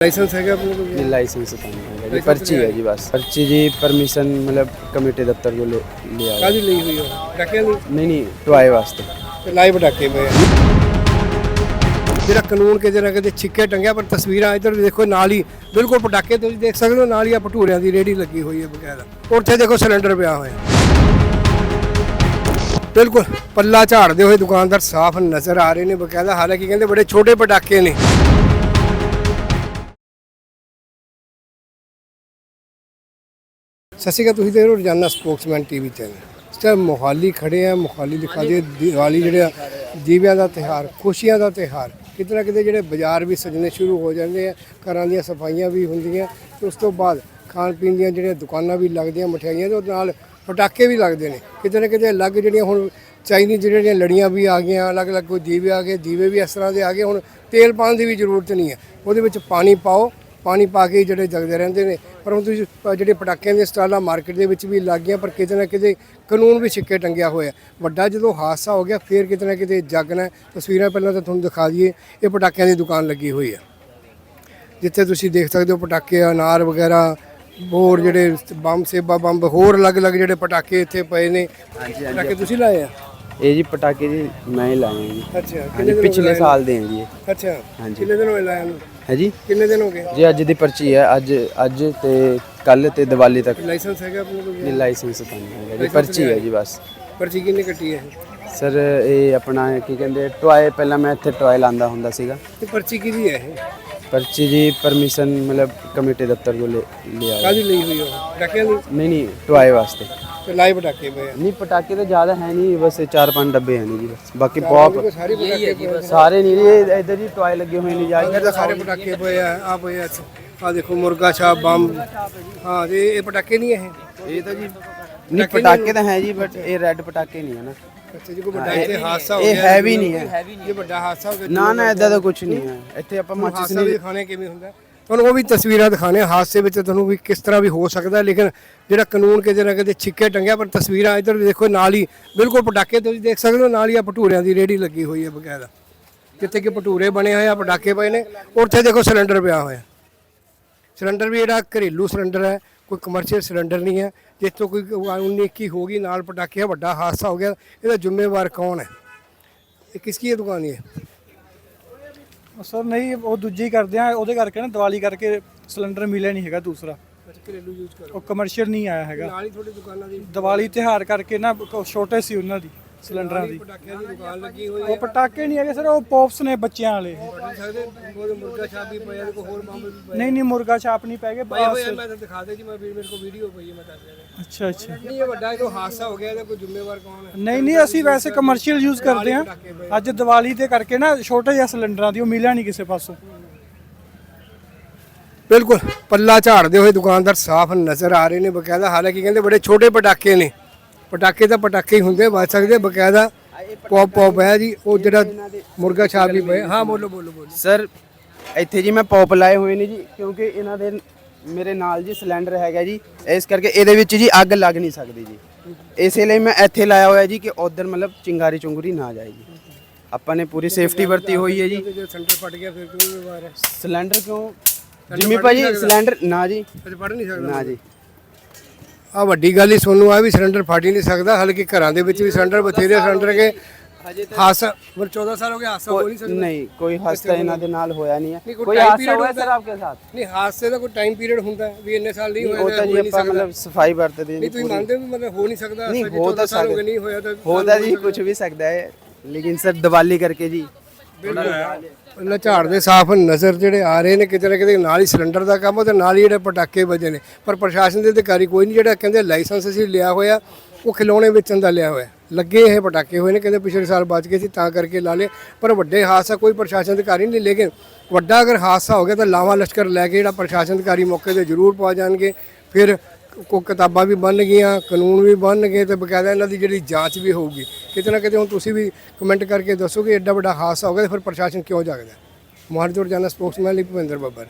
Licence ਹੈਗਾ ਆਪਣੇ ਕੋਲ ਜੀ ਤਾਂ ਨਹੀਂ ਹੈਗਾ ਪਰਚੀ ਹੈ ਜੀ ਬਸ। ਪਰਚੀ ਜੀ ਪਰਮਿਸ਼ਨ ਮਤਲਬ ਕਮੇਟੀ ਦਫ਼ਤਰ ਕੋਲ ਲਿਆ ਕਾਹਦੀ ਲਈ ਹੋਈ ਹੋ ਡਾਕਿਆ ਲਈ? ਨਹੀਂ ਨਹੀਂ ਟੁਆਏ ਵਾਸਤੇ। ਤੇ ਲਾਈਵ ਡਾਕੇ ਪਏ ਜਿਹੜਾ ਕਾਨੂੰਨ ਕਿਤੇ ਨਾ ਕਿਤੇ ਛਿੱਕੇ ਟੰਗਿਆ ਪਰ ਤਸਵੀਰਾਂ ਇੱਧਰ ਵੀ ਦੇਖੋ ਨਾਲ ਹੀ ਬਿਲਕੁਲ ਪਟਾਕੇ ਤੁਸੀਂ ਦੇਖ ਸਕਦੇ ਹੋ ਨਾਲ ਹੀ ਆ ਭਟੂਰਿਆਂ ਦੀ ਰੇੜੀ ਲੱਗੀ ਹੋਈ ਹੈ ਵਗੈਰਾ ਉੱਥੇ ਦੇਖੋ ਸਿਲੰਡਰ ਪਿਆ ਹੋਇਆ। ਬਿਲਕੁਲ ਪੱਲਾ ਝਾੜਦੇ ਹੋਏ ਦੁਕਾਨਦਾਰ ਸਾਫ਼ ਨਜ਼ਰ ਆ ਰਹੇ ਨੇ ਬਕਾਇਦਾ ਹਾਲਾਂਕਿ ਕਹਿੰਦੇ ਬੜੇ ਛੋਟੇ ਪਟਾਕੇ ਨੇ। ਸਤਿ ਸ਼੍ਰੀ ਅਕਾਲ, ਤੁਸੀਂ ਦੇਖ ਰਹੇ ਹੋ ਰੋਜ਼ਾਨਾ ਸਪੋਕਸਮੈਨ ਟੀਵੀ ਚੈਨਲ। ਇਸ ਟਾਈਮ ਮੋਹਾਲੀ ਖੜੇ ਆ, ਮੋਹਾਲੀ ਦਿਖਾ ਦੇ ਦੀਵਾਲੀ ਜਿਹੜਾ ਦੀਵਿਆਂ ਦਾ ਤਿਹਾਰ ਖੁਸ਼ੀਆਂ ਦਾ ਤਿਹਾਰ ਕਿਤੇ ਨਾ ਕਿਤੇ ਜਿਹੜੇ ਬਾਜ਼ਾਰ ਵੀ ਸਜਣੇ ਸ਼ੁਰੂ ਹੋ ਜਾਂਦੇ ਆ, ਘਰਾਂ ਦੀਆਂ ਸਫਾਈਆਂ ਵੀ ਹੁੰਦੀਆਂ, ਤੇ ਉਸ ਤੋਂ ਬਾਅਦ ਖਾਣ ਪੀਣ ਦੀਆਂ ਜਿਹੜੀਆਂ ਦੁਕਾਨਾਂ ਵੀ ਲੱਗਦੀਆਂ, ਮਠਿਆਈਆਂ ਦੇ, ਉਹਦੇ ਨਾਲ ਪਟਾਕੇ ਵੀ ਲੱਗਦੇ ਨੇ। ਕਿਤੇ ਨਾ ਕਿਤੇ ਅਲੱਗ ਜਿਹੜੀਆਂ ਹੁਣ ਚਾਈਨੀਜ਼ ਜਿਹੜੀਆਂ ਲੜੀਆਂ ਵੀ ਆ ਗਈਆਂ ਅਲੱਗ-ਅਲੱਗ ਕੋਈ ਦੀਵੇ ਆ ਗਏ, ਦੀਵੇ ਵੀ ਇਸ ਤਰ੍ਹਾਂ ਦੇ ਆ ਗਏ, ਹੁਣ ਤੇਲ ਪਾਉਣ ਦੀ ਵੀ ਜ਼ਰੂਰਤ ਨਹੀਂ ਹੈ। ਉਹਦੇ ਵਿੱਚ ਪਾਣੀ ਪਾਓ, ਪਾਣੀ ਪਾ ਕੇ ਜਿਹੜੇ ਜਗਦੇ ਰਹਿੰਦੇ ਨੇ ਪਰ ਹੁਣ ਤੁਸੀਂ ਜਿਹੜੇ ਪਟਾਕਿਆਂ ਦੀਆਂ ਸਟਾਲਾਂ ਮਾਰਕੀਟ ਦੇ ਵਿੱਚ ਵੀ ਲੱਗ ਗਈਆਂ ਪਰ ਕਿਤੇ ਨਾ ਕਿਤੇ ਕਾਨੂੰਨ ਵੀ ਛਿੱਕੇ ਟੰਗਿਆ ਹੋਇਆ। ਵੱਡਾ ਜਦੋਂ ਹਾਦਸਾ ਹੋ ਗਿਆ ਫੇਰ ਕਿਤੇ ਨਾ ਕਿਤੇ ਜਾਗਣਾ ਤਸਵੀਰਾਂ ਪਹਿਲਾਂ ਤਾਂ ਤੁਹਾਨੂੰ ਦਿਖਾ ਦਈਏ ਇਹ ਪਟਾਕਿਆਂ ਦੀ ਦੁਕਾਨ ਲੱਗੀ ਹੋਈ ਆ ਜਿੱਥੇ ਤੁਸੀਂ ਦੇਖ ਸਕਦੇ ਹੋ ਪਟਾਕੇ ਅਨਾਰ ਵਗੈਰਾ ਹੋਰ ਜਿਹੜੇ ਬੰਬ ਸੇਬਾ ਬੰਬ ਹੋਰ ਅਲੱਗ-ਅਲੱਗ ਜਿਹੜੇ ਪਟਾਕੇ ਇੱਥੇ ਪਏ ਨੇ। ਪਟਾਕੇ ਤੁਸੀਂ ਲਾਏ ਆ? ਇਹ ਜੀ ਪਟਾਕੇ ਜੀ ਮੈਂ ਹੀ ਲਾਏ ਜੀ। ਅੱਛਾ ਹਾਂਜੀ ਪਿਛਲੇ ਸਾਲ ਦੇ ਜੀ ਅੱਛਾ ਕਿੰਨੇ ਦਿਨ ਹੋਏ ਲਾਇਆ ਨੂੰ? ਹੈ ਜੀ ਕਿੰਨੇ ਦਿਨ ਹੋ ਗਏ? ਜੀ ਅੱਜ ਦੀ ਪਰਚੀ ਹੈ ਅੱਜ ਅੱਜ ਤੇ ਕੱਲ ਤੇ ਦੀਵਾਲੀ ਤੱਕ। ਲਾਇਸੈਂਸ ਹੈਗਾ ਆਪਣੇ ਕੋਲ ਲਾਇਸੈਂਸ ਤਾਂ ਨਹੀਂ ਹੈਗਾ ਜੀ ਪਰਚੀ ਹੈ ਜੀ ਬਸ। ਪਰਚੀ ਕਿੰਨੇ ਕੱਟੀ ਹੈ ਸਰ ਇਹ ਆਪਣਾ ਕੀ ਕਹਿੰਦੇ ਟੋਏ ਪਹਿਲਾਂ ਮੈਂ ਇੱਥੇ ਟੋਏ ਲਾਂਦਾ ਹੁੰਦਾ ਸੀਗਾ। ਤੇ ਪਰਚੀ ਕਿਹਦੀ ਹੈ ਇਹ? ਪਰਚੀ ਜੀ ਪਰਮਿਸ਼ਨ ਮਤਲਬ ਕਮੇਟੀ ਦਫ਼ਤਰ ਕੋਲ ਲੈ ਲਿਆ ਹੋਇਆ। ਕਾਦੀ ਲਈ ਹੋਈ ਹੈ ਪਟਾਕਿਆਂ ਦੀ ਨਹੀਂ ਨਹੀਂ ਟੋਏ ਵਾਸਤੇ। ਤੇ ਲਾਈਵ ਪਟਾਕੇ ਪਏ ਆ? ਨਹੀਂ ਪਟਾਕੇ ਤਾਂ ਜ਼ਿਆਦਾ ਹੈ ਨਹੀਂ ਬਸ ਚਾਰ ਪੰਜ ਡੱਬੇ ਹਨ ਜੀ ਬਸ। ਬਾਕੀ ਪੌਪ ਸਾਰੇ ਪਟਾਕੇ ਪਏ ਆ। ਸਾਰੇ ਨਹੀਂ ਜੀ ਇਹ ਇੱਧਰ ਜੀ ਟੋਏ ਲੱਗੇ ਹੋਏ ਨੇ ਜਾ ਇੱਧਰ ਤਾਂ ਸਾਰੇ ਪਟਾਕੇ ਪਏ ਆ ਆ ਪਏ ਆ ਆ ਦੇਖੋ ਮੁਰਗਾ ਛਾਪ ਬੰਬ। ਹਾਂ ਤੇ ਇਹ ਪਟਾਕੇ ਨਹੀਂ ਇਹ? ਇਹ ਤਾਂ ਜੀ ਨਹੀਂ ਪਟਾਕੇ ਤਾਂ ਹੈ ਜੀ ਬਟ ਇਹ ਰੈੱਡ ਪਟਾਕੇ ਨਹੀਂ ਹੈ ਨਾ। ਅੱਛਾ ਜੀ ਕੋਈ ਵੱਡਾ ਇੱਥੇ ਹਾਦਸਾ ਹੋ ਇਹ ਗਿਆ ਹੈਵੀ ਨਹੀਂ ਹੈ। ਇਹ ਵੱਡਾ ਹਾਦਸਾ ਹੋ ਗਿਆ ਨਾ ਨਾ ਇਦਾਂ ਦਾ ਕੁਝ ਨਹੀਂ ਹੈ। ਇੱਥੇ ਆਪਾਂ ਮਾਚਿਸ ਹਾਦਸਾ ਵੀ ਦਿਖਾਣੇ ਕਿਵੇਂ ਹੁੰਦਾ? ਤੁਹਾਨੂੰ ਉਹ ਵੀ ਤਸਵੀਰਾਂ ਦਿਖਾਣੇ ਹਾਦਸੇ ਵਿੱਚ ਤੁਹਾਨੂੰ ਵੀ ਕਿਸ ਤਰ੍ਹਾਂ ਵੀ ਹੋ ਸਕਦਾ ਲੇਕਿਨ ਜਿਹੜਾ ਕਾਨੂੰਨ ਕਿਤੇ ਨਾ ਕਿਤੇ ਛਿੱਕੇ ਟੰਗਿਆ ਪਰ ਤਸਵੀਰਾਂ ਇੱਧਰ ਵੀ ਦੇਖੋ ਨਾਲ ਹੀ ਬਿਲਕੁਲ ਪਟਾਕੇ ਤੁਸੀਂ ਦੇਖ ਸਕਦੇ ਹੋ ਨਾਲ ਹੀ ਆ ਭਟੂਰਿਆਂ ਦੀ ਰੇੜੀ ਲੱਗੀ ਹੋਈ ਹੈ ਬਕਾਇਦਾ। ਜਿੱਥੇ ਕਿ ਭਟੂਰੇ ਬਣੇ ਹੋਏ ਆ ਪਟਾਕੇ ਪਏ ਨੇ ਉੱਥੇ ਦੇਖੋ ਸਿਲੰਡਰ ਪਿਆ ਹੋਇਆ। ਸਿਲੰਡਰ ਵੀ ਜਿਹੜਾ ਘਰੇਲੂ ਸਿਲੰਡਰ ਹੈ ਕੋਈ ਕਮਰਸ਼ੀਅਲ ਸਿਲੰਡਰ ਨਹੀਂ ਹੈ। ਜਿਸ ਤੋਂ ਕੋਈ 19 21 ਹੋ ਗਈ ਨਾਲ ਪਟਾਕੇ ਵੱਡਾ ਹਾਦਸਾ ਹੋ ਗਿਆ ਇਹਦਾ ਜ਼ਿੰਮੇਵਾਰ ਕੌਣ ਹੈ? ਇਹ ਕਿਸ ਕੀ ਦੁਕਾਨ ਹੈ ਸਰ ਨਹੀਂ ਉਹ ਦੂਜੀ ਕਰਦੇ ਆ ਉਹਦੇ ਕਰਕੇ ਨਾ ਦੀਵਾਲੀ ਕਰਕੇ ਸਿਲੰਡਰ ਮਿਲਿਆ ਨਹੀਂ ਹੈਗਾ ਦੂਸਰਾ। ਘਰੇਲੂ ਯੂਜ਼ ਕਰੋ। ਉਹ ਕਮਰਸ਼ੀਅਲ ਨਹੀਂ ਆਇਆ ਹੈਗਾ। ਨਾਲ ਹੀ ਤੁਹਾਡੀ ਦੁਕਾਨਾਂ ਦੀ। ਦੀਵਾਲੀ ਤਿਉਹਾਰ ਕਰਕੇ ਨਾ ਛੋਟੇ ਸੀ ਉਹਨਾਂ ਦੀ। ਸਿਲੰਡਰਾਂ ਦੀ। ਪਟਾਕਿਆਂ ਦੀ ਦੁਕਾਨ ਲੱਗੀ ਹੋਈ ਉਹ ਪਟਾਕੇ ਨਹੀਂ ਹੈਗੇ ਸਰ ਉਹ ਪੌਪਸ ਨੇ ਬੱਚਿਆਂ ਵਾਲੇ। ਹੈ ਸਕਦੇ ਕੋਈ ਮੁਰਗਾ ਛਾਪ ਵੀ ਪਿਆ ਕੋਈ ਹੋਰ ਬੰਬ ਵੀ ਪਿਆ ਨਹੀਂ ਨਹੀਂ ਮੁਰਗਾ ਛਾਪ ਨਹੀਂ ਪੈ ਗਏ ਪਏ ਹੋਏ ਆ, ਮੈਂ ਤਾਂ ਦਿਖਾ ਦੇ ਜੀ ਮੈਂ ਵੀ ਮੇਰੇ ਕੋਲ ਵੀਡੀਓ ਪਈ ਹੈ ਮੈਂ ਦੱਸ ਰਿਹਾ। ਅੱਛਾ ਅੱਛਾ। ਨਹੀਂ ਇਹ ਵੱਡਾ ਜੋ ਹਾਦਸਾ ਹੋ ਗਿਆ ਇਹਦਾ ਕੋਈ ਜ਼ਿੰਮੇਵਾਰ ਕੌਣ ਹੈ? ਨਹੀਂ ਨਹੀਂ ਅਸੀਂ ਵੈਸੇ ਕਮਰਸ਼ੀਅਲ ਯੂਜ਼ ਕਰਦੇ ਆ। ਅੱਜ ਦੀਵਾਲੀ ਤੇ ਕਰਕੇ ਨਾ ਛੋਟੇ ਜਿਹੇ ਸਿਲੰਡਰਾਂ ਦੀ ਉਹ ਮਿਲਿਆ ਨਹੀਂ ਕਿਸੇ ਪਾਸੋਂ। ਬਿਲਕੁਲ ਪੱਲਾ ਝਾੜਦੇ ਹੋਏ ਦੁਕਾਨਦਾਰ ਸਾਫ਼ ਨਜ਼ਰ ਆ ਰਹੇ ਨੇ ਬਕਾਇਦਾ ਹਾਲਾਂਕਿ ਕਹਿੰਦੇ ਬੜੇ ਛੋਟੇ ਪਟਾਕੇ ਨੇ। ਪਟਾਕੇ ਤਾਂ ਪਟਾਕੇ ਹੀ ਹੁੰਦੇ ਵੱਜ ਸਕਦੇ ਬਕਾਇਦਾ ਪੌਪ ਪੌਪ ਹੈ ਜੀ ਉਹ ਜਿਹੜਾ ਮੁਰਗਾ ਛਾਪ ਵੀ ਪਏ ਹਾਂ ਬੋਲੋ ਬੋਲੋ ਬੋਲੋ। ਸਰ ਇੱਥੇ ਜੀ ਮੈਂ ਪੌਪ ਲਾਏ ਹੋਏ ਨੇ ਜੀ ਕਿਉਂਕਿ ਇਹਨਾਂ ਦੇ ਮੇਰੇ ਨਾਲ ਜੀ ਸਿਲੰਡਰ ਹੈਗਾ ਜੀ ਇਸ ਕਰਕੇ ਇਹਦੇ ਵਿੱਚ ਜੀ ਅੱਗ ਲੱਗ ਨਹੀਂ ਸਕਦੀ ਜੀ। ਇਸੇ ਲਈ ਮੈਂ ਇੱਥੇ ਲਾਇਆ ਹੋਇਆ ਜੀ ਕਿ ਉਧਰ ਮਤਲਬ ਚਿੰਗਾਰੀ ਚੁੰਗਰੀ ਨਾ ਜਾਏ ਜੀ। ਆਪਾਂ ਨੇ ਪੂਰੀ ਸੇਫਟੀ ਵਰਤੀ ਹੋਈ ਹੈ ਜੀ। ਸੈਂਟਰ ਫਟ ਗਿਆ ਫਿਰ ਕਿਉਂ ਹੈ ਸਿਲੰਡਰ ਕਿਉਂ? ਜਿੰਮੀ ਭਾਜੀ ਸਿਲੰਡਰ ਨਾ ਜੀ। ਪੜ ਨਹੀਂ ਸਕਦਾ। ਨਾ ਜੀ। ਆ ਵੱਡੀ ਗੱਲ ਹੀ ਤੁਹਾਨੂੰ ਆ ਵੀ ਸਿਲੰਡਰ ਫਟ ਹੀ ਨਹੀਂ ਸਕਦਾ ਹਲਕੀ ਘਰਾਂ ਦੇ ਵਿੱਚ ਵੀ ਸਿਲੰਡਰ ਬਥੇਰੇ ਸਿਲੰਡਰ ਕੇ ਹਾਸਾ ਮਰ 14 ਸਾਲ ਹੋ ਗਏ ਹਾਸਾ ਹੋ ਨਹੀਂ ਸਕਦਾ। ਨਹੀਂ ਕੋਈ ਹਾਸਾ ਇਹਨਾਂ ਦੇ ਨਾਲ ਹੋਇਆ ਨਹੀਂ ਹੈ। ਕੋਈ ਹਾਸਾ ਹੋਇਆ ਸਰ ਆਪਕੇ ਸਾਥ? ਨਹੀਂ ਹਾਸੇ ਦਾ ਕੋਈ ਟਾਈਮ ਪੀਰੀਅਡ ਹੁੰਦਾ ਵੀ ਇੰਨੇ ਸਾਲ ਨਹੀਂ ਹੋਇਆ ਉਹ ਤਾਂ ਜੀ ਮਤਲਬ ਸਫ਼ਾਈ ਵਰਤਦੇ ਨਹੀਂ ਨਹੀਂ ਤੁਸੀਂ ਮੰਨਦੇ ਵੀ ਮਤਲਬ ਹੋ ਨਹੀਂ ਸਕਦਾ ਨਹੀਂ ਹੋ ਤਾਂ ਨਹੀਂ ਹੋਇਆ ਤਾਂ ਹੋਦਾ ਜੀ ਕੁਝ ਵੀ ਸਕਦਾ ਹੈ ਲੇਕਿਨ ਸਰ ਦੀਵਾਲੀ ਕਰਕੇ ਜੀ। ਪਹਿਲਾਂ ਝਾੜ ਦੇ ਸਾਫ਼ ਨਜ਼ਰ ਜਿਹੜੇ ਆ ਰਹੇ ਨੇ ਕਿਤੇ ਨਾ ਕਿਤੇ ਨਾਲ ਹੀ ਸਿਲੰਡਰ ਦਾ ਕੰਮ ਤੇ ਨਾਲ ਹੀ ਜਿਹੜੇ ਪਟਾਕੇ ਵਜੇ ਨੇ। ਪਰ ਪ੍ਰਸ਼ਾਸਨ ਦੇ ਅਧਿਕਾਰੀ ਕੋਈ ਨਹੀਂ ਜਿਹੜਾ ਕਹਿੰਦੇ ਲਾਇਸੈਂਸ ਅਸੀਂ ਲਿਆ ਹੋਇਆ ਉਹ ਖਿਲੌਣੇ ਵੇਚਣ ਦਾ ਲਿਆ ਹੋਇਆ। ਲੱਗੇ ਇਹ ਪਟਾਕੇ ਹੋਏ ਨੇ ਕਹਿੰਦੇ ਪਿਛਲੇ ਸਾਲ ਬਚ ਗਏ ਸੀ ਤਾਂ ਕਰਕੇ ਲਾ ਲਏ। ਪਰ ਵੱਡੇ ਹਾਦਸਾ ਕੋਈ ਪ੍ਰਸ਼ਾਸਨ ਅਧਿਕਾਰੀ ਨਹੀਂ ਲੇਕਿਨ ਵੱਡਾ ਅਗਰ ਹਾਦਸਾ ਹੋ ਗਿਆ ਤਾਂ ਲਾਵਾ ਲਸ਼ਕਰ ਲੈ ਕੇ ਜਿਹੜਾ ਪ੍ਰਸ਼ਾਸਨ ਅਧਿਕਾਰੀ ਮੌਕੇ ਤੇ ਜ਼ਰੂਰ ਪਹੁੰਚ ਜਾਣਗੇ। ਫਿਰ ਕੋ ਕਿਤਾਬਾਂ ਵੀ ਬਣ ਗਈਆਂ, ਕਾਨੂੰਨ ਵੀ ਬਣ ਗਏ ਤੇ ਬਕਾਇਦਾ ਇਹਨਾਂ ਦੀ ਜਿਹੜੀ ਜਾਂਚ ਵੀ ਹੋਊਗੀ। ਕਿਤੇ ਨਾ ਕਿਤੇ ਹੁਣ ਤੁਸੀਂ ਵੀ ਕਮੈਂਟ ਕਰਕੇ ਦੱਸੋ ਕਿ ਐਡਾ ਵੱਡਾ ਹਾਦਸਾ ਹੋ ਗਿਆ ਤੇ ਫਿਰ ਪ੍ਰਸ਼ਾਸਨ ਕਿਉਂ ਜਾਗਦਾ? ਮੋਹਾਲੀ ਤੋਂ ਸਪੋਕਸਮੈਨ ਲਈ ਭੁਪਿੰਦਰ ਬੱਬਰ।